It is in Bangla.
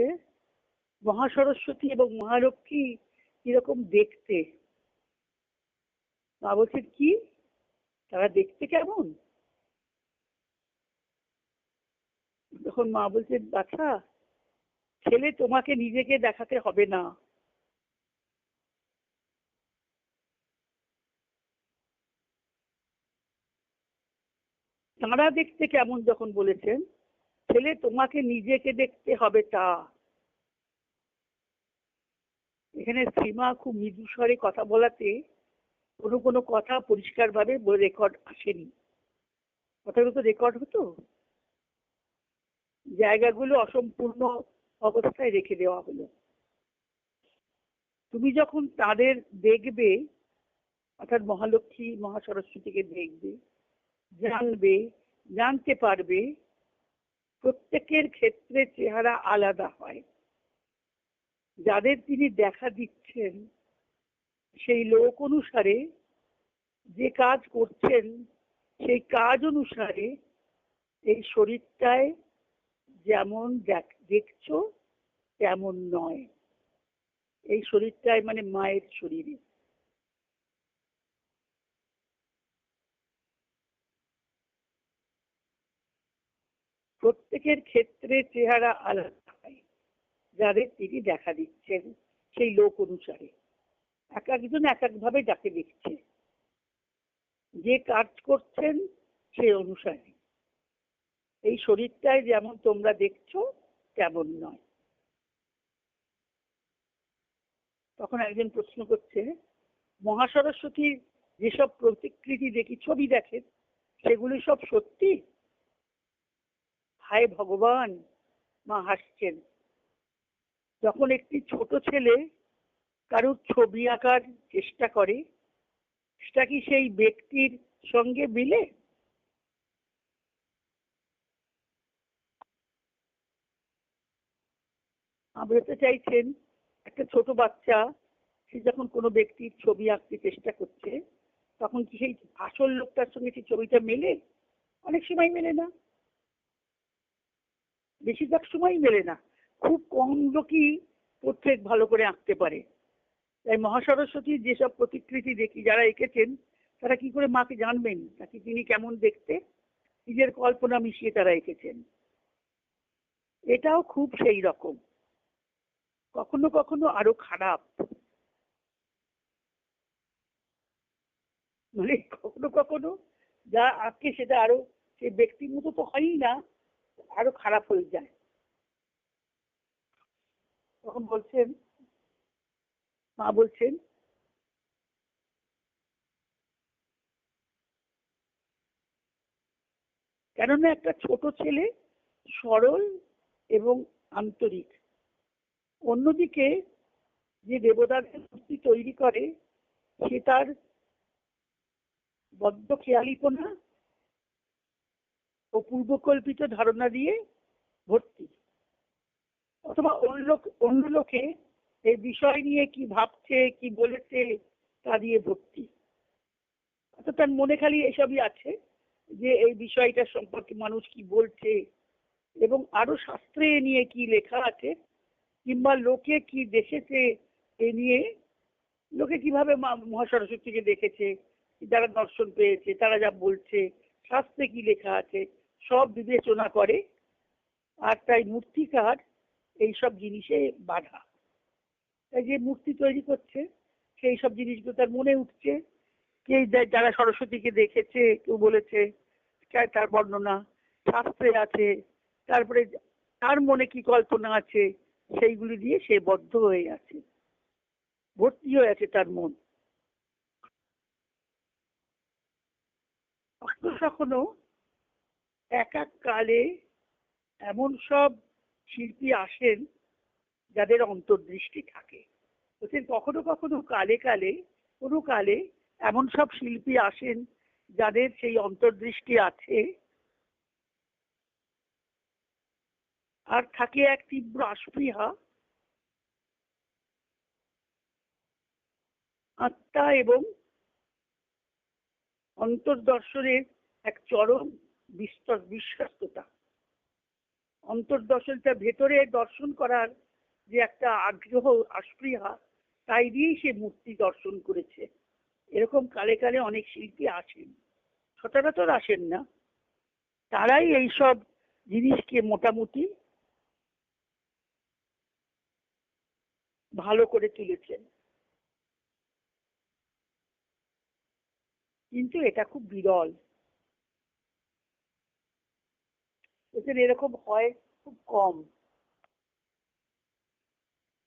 বলছে মহাসরস্বতী এবং মহালক্ষ্মী কীরকম দেখতে? মা বলছেন, কি? তারা দেখতে কেমন? তখন মা বলছেন, বাছা, ছেলে তোমাকে নিজেকে দেখাতে হবে না। তারা দেখতে কেমন, যখন বলেছেন ছেলে তোমাকে নিজেকে দেখতে হবে তা। এখানে সীমা খুব মৃদু স্বরে কথা বলাতে কোনো কোনো কথা পরিষ্কারভাবে রেকর্ড আসেনি। কথাগুলো তো রেকর্ড হতো। জায়গাগুলো অসম্পূর্ণ অবস্থায় রেখে দেওয়া হলো। তুমি যখন তাদের দেখবে, অর্থাৎ মহালক্ষ্মী, মহাসরস্বতীকে দেখবে, জানবে, জানতে পারবে প্রত্যেকের ক্ষেত্রে চেহারা আলাদা হয়। যাদের তিনি দেখা দিচ্ছেন, সেই লোক অনুসারে যে কাজ করছেন, সেই কাজ অনুসারে এই শরীরটায় যেমন দেখছ, তেমন নয়। এই শরীরটায় মানে মায়ের শরীরে। প্রত্যেকের ক্ষেত্রে চেহারা আলাদা হয় যাদের তিনি দেখা দিচ্ছেন সেই লোক অনুসারে। এক একজন এক একভাবে যাকে দেখছে। যে কাজ করছেন সেই অনুসারে। এই শরীরটায় যেমন তোমরা দেখছ, তেমন নয়। তখন একজন প্রশ্ন করছে মহাসরস্বতীর যেসব প্রতিকৃতি দেখি, ছবি দেখেন, সেগুলি সব সত্যি? হায় ভগবান, মা হাসছেন। যখন একটি ছোট ছেলে কারোর ছবি আঁকার চেষ্টা করে, সেটা কি সেই ব্যক্তির সঙ্গে মিলে? তো চাইছেন, একটা ছোট বাচ্চা, সে যখন কোনো ব্যক্তির ছবি আঁকতে চেষ্টা করছে, তখন কি সেই আসল লোকটার সঙ্গে সেই ছবিটা মেলে? অনেক সময় মেলে না। বেশিরভাগ সময় মেলে না। খুব কম লোকই পোর্ট্রেট ভালো করে আঁকতে পারে। তাই মহাসরস্বতীর যেসব প্রতিকৃতি দেখি যারা এঁকেছেন, তারা কি করে মাকে জানবেন? নাকি তিনি কেমন দেখতে? নিজের কল্পনা মিশিয়ে তারা এঁকেছেন। এটাও খুব সেই রকম। কখনো কখনো আরও খারাপ। মানে কখনো কখনো যা আঁকে সেটা আরও সে ব্যক্তির মতো তো হয়ই না। আরও খারাপ হয়ে যায়। তখন বলছেন, মা বলছেন, কেননা একটা ছোট ছেলে সরল এবং আন্তরিক। অন্যদিকে যে দেবতাদের মূর্তি তৈরি করে, সে তার বদ্ধ খেয়ালিপনা ও পূর্বকল্পিত ধারণা দিয়ে ভর্তি। অথবা অন্য অন্য লোকে এই বিষয় নিয়ে কি ভাবছে, কি বলেছে, তা দিয়ে ভর্তি। অর্থাৎ তার মনে খালি এসবই আছে যে এই বিষয়টা সম্পর্কে মানুষ কি বলছে এবং আরও শাস্ত্রে নিয়ে কি লেখা আছে, কিংবা লোকে কি দেখেছে এ নিয়ে, লোকে কীভাবে মহাসরস্বতীকে দেখেছে, যারা দর্শন পেয়েছে, তারা যা বলছে, শাস্ত্রে কি লেখা আছে সব বিবেচনা করে আর তাই মূর্তিকার এইসব জিনিসে বাধা। তাই যে মূর্তি তৈরি করছে, সেই সব জিনিসগুলো তার মনে উঠছে। কে যারা সরস্বতীকে দেখেছে, কেউ বলেছে তার বর্ণনা? শাস্ত্রে আছে। তারপরে তার মনে কি কল্পনা আছে? সেইগুলি দিয়ে সে বদ্ধ হয়ে আছে। ভর্তি হয়ে আছে তার মন। কখনো এক এক কালে এমন সব শিল্পী আসেন যাদের অন্তর্দৃষ্টি থাকে। বলছেন কখনো কখনো কালে কালে, কোনো কালে এমন সব শিল্পী আসেন যাদের সেই অন্তর্দৃষ্টি আছে। আর থাকে এক তীব্র আস্পৃহা। আত্মা এবং অন্তর্দর্শনের এক চরম বিশ্বস্ততা। অন্তর্দর্শনটা ভেতরে দর্শন করার যে একটা আগ্রহ, আস্পৃহা, তাই দিয়েই সে মূর্তি দর্শন করেছে। এরকম কালে কালে অনেক শিল্পী আসেন সচরাচর আসেন না। তারাই এইসব জিনিসকে মোটামুটি ভালো করে তুলেছেন। কিন্তু এটা খুব বিরল। এদের এরকম হয় খুব কম